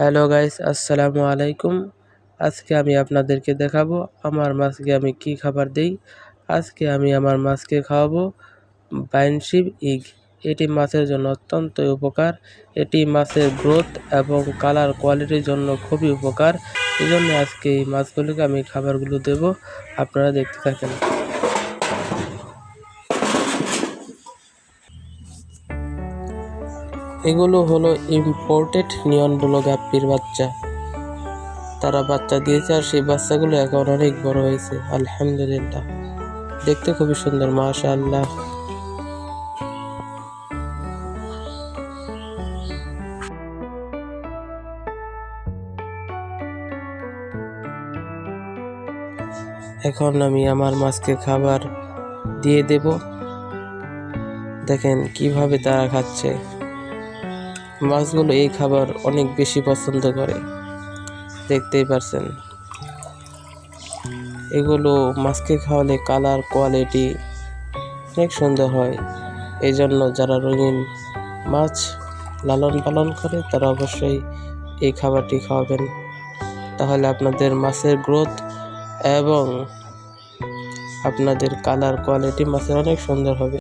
Hello guys, আসসালামু আলাইকুম। আজকে আমি আপনাদেরকে দেখাবো আমার মাছকে আমি কি খাবার দেই। আজকে আমি আমার মাছকে খাওয়াবো বাইনশিপ ইগ। এটি মাছের জন্য অত্যন্ত উপকার। এটি মাছের গ্রোথ এবং কালার কোয়ালিটির জন্য খুবই উপকার। এই জন্য আজকে এই মাছগুলোকে আমি খাবারগুলো দেব। আপনারা দেখতে থাকেন। এগুলো হলো ইম্পোর্টেড নিয়ন ব্লো গাপ্পির বাচ্চা। তারা বাচ্চা দিয়েছে আর সেই বাচ্চাগুলো এখন অনেক বড় হয়েছে, আলহামদুলিল্লাহ। দেখতে খুবই সুন্দর মাশা আল্লাহ এখন আমি আমার মাছকে খাবার দিয়ে দেব। দেখেন কীভাবে তারা খাচ্ছে। মাছগুলো এই খাবার অনেক বেশি পছন্দ করে। দেখতেই পারছেন। এগুলো মাছকে খাওয়ালে কালার, কোয়ালিটি অনেক সুন্দর হয়। এই জন্য যারা রঙিন মাছ লালন পালন করে, তারা অবশ্যই এই খাবারটি খাওয়াবেন। তাহলে আপনাদের মাছের গ্রোথ এবং আপনাদের কালার, কোয়ালিটি মাছের অনেক সুন্দর হবে।